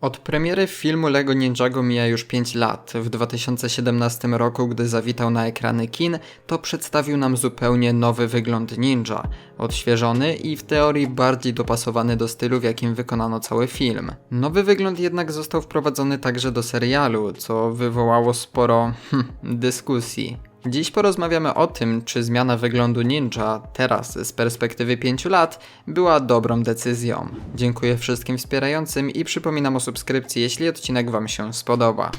Od premiery filmu Lego Ninjago mija już 5 lat. W 2017 roku, gdy zawitał na ekrany kin, to przedstawił nam zupełnie nowy wygląd ninja. Odświeżony i w teorii bardziej dopasowany do stylu, w jakim wykonano cały film. Nowy wygląd jednak został wprowadzony także do serialu, co wywołało sporo hm, dyskusji. Dziś porozmawiamy o tym, czy zmiana wyglądu ninja teraz z perspektywy 5 lat była dobrą decyzją. Dziękuję wszystkim wspierającym i przypominam o subskrypcji, jeśli odcinek Wam się spodoba.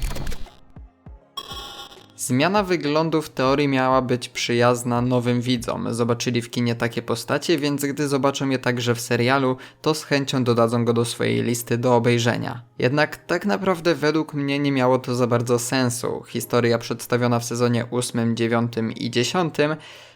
Zmiana wyglądu w teorii miała być przyjazna nowym widzom. Zobaczyli w kinie takie postacie, więc gdy zobaczą je także w serialu, to z chęcią dodadzą go do swojej listy do obejrzenia. Jednak tak naprawdę według mnie nie miało to za bardzo sensu. Historia przedstawiona w sezonie 8, 9 i 10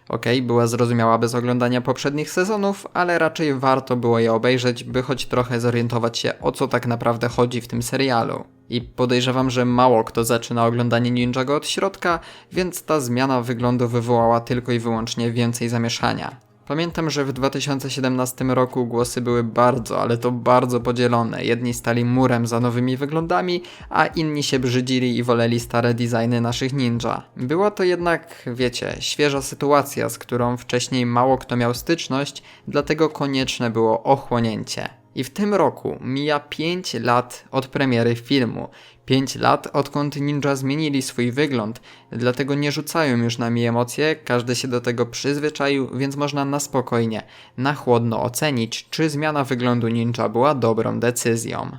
Okej, była zrozumiała bez oglądania poprzednich sezonów, ale raczej warto było je obejrzeć, by choć trochę zorientować się o co tak naprawdę chodzi w tym serialu. I podejrzewam, że mało kto zaczyna oglądanie Ninjago od środka, więc ta zmiana wyglądu wywołała tylko i wyłącznie więcej zamieszania. Pamiętam, że w 2017 roku głosy były bardzo, ale to bardzo podzielone. Jedni stali murem za nowymi wyglądami, a inni się brzydzili i woleli stare designy naszych ninja. Była to jednak, wiecie, świeża sytuacja, z którą wcześniej mało kto miał styczność, dlatego konieczne było ochłonięcie. I w tym roku mija 5 lat od premiery filmu. 5 lat odkąd ninja zmienili swój wygląd, dlatego nie rzucają już nami emocje, każdy się do tego przyzwyczaił, więc można na spokojnie, na chłodno ocenić, czy zmiana wyglądu ninja była dobrą decyzją.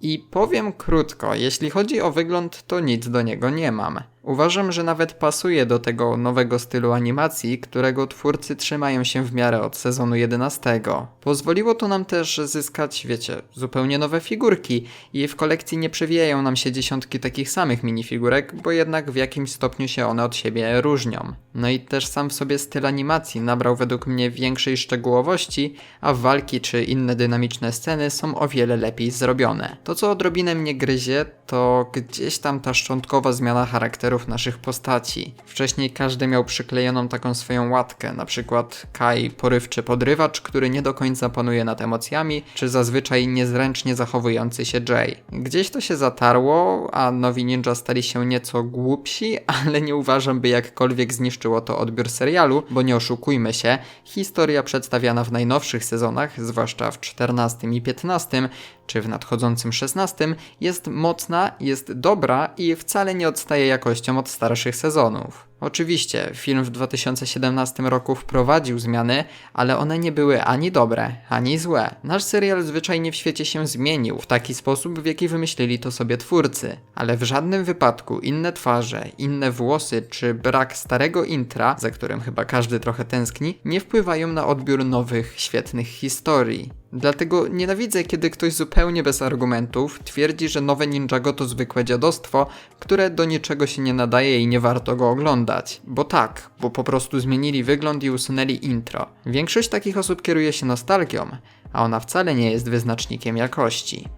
I powiem krótko, jeśli chodzi o wygląd, to nic do niego nie mam. Uważam, że nawet pasuje do tego nowego stylu animacji, którego twórcy trzymają się w miarę od sezonu 11. Pozwoliło to nam też zyskać, wiecie, zupełnie nowe figurki i w kolekcji nie przewijają nam się dziesiątki takich samych minifigurek, bo jednak w jakimś stopniu się one od siebie różnią. No i też sam w sobie styl animacji nabrał według mnie większej szczegółowości, a walki czy inne dynamiczne sceny są o wiele lepiej zrobione. To co odrobinę mnie gryzie, to gdzieś tam ta szczątkowa zmiana charakteru naszych postaci. Wcześniej każdy miał przyklejoną taką swoją łatkę, na przykład Kai porywczy podrywacz, który nie do końca panuje nad emocjami, czy zazwyczaj niezręcznie zachowujący się Jay. Gdzieś to się zatarło, a nowi ninja stali się nieco głupsi, ale nie uważam, by jakkolwiek zniszczyło to odbiór serialu, bo nie oszukujmy się, historia przedstawiana w najnowszych sezonach, zwłaszcza w 14 i 15, czy w nadchodzącym 16, jest mocna, jest dobra i wcale nie odstaje jakością od starszych sezonów. Oczywiście, film w 2017 roku wprowadził zmiany, ale one nie były ani dobre, ani złe. Nasz serial zwyczajnie w świecie się zmienił w taki sposób, w jaki wymyślili to sobie twórcy, ale w żadnym wypadku inne twarze, inne włosy czy brak starego intra, za którym chyba każdy trochę tęskni, nie wpływają na odbiór nowych, świetnych historii. Dlatego nienawidzę, kiedy ktoś zupełnie bez argumentów twierdzi, że nowe Ninjago to zwykłe dziadostwo, które do niczego się nie nadaje i nie warto go oglądać. Bo tak, bo po prostu zmienili wygląd i usunęli intro. Większość takich osób kieruje się nostalgią, a ona wcale nie jest wyznacznikiem jakości.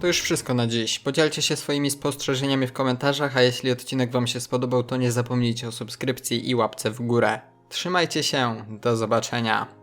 To już wszystko na dziś. Podzielcie się swoimi spostrzeżeniami w komentarzach, a jeśli odcinek Wam się spodobał, to nie zapomnijcie o subskrypcji i łapce w górę. Trzymajcie się, do zobaczenia.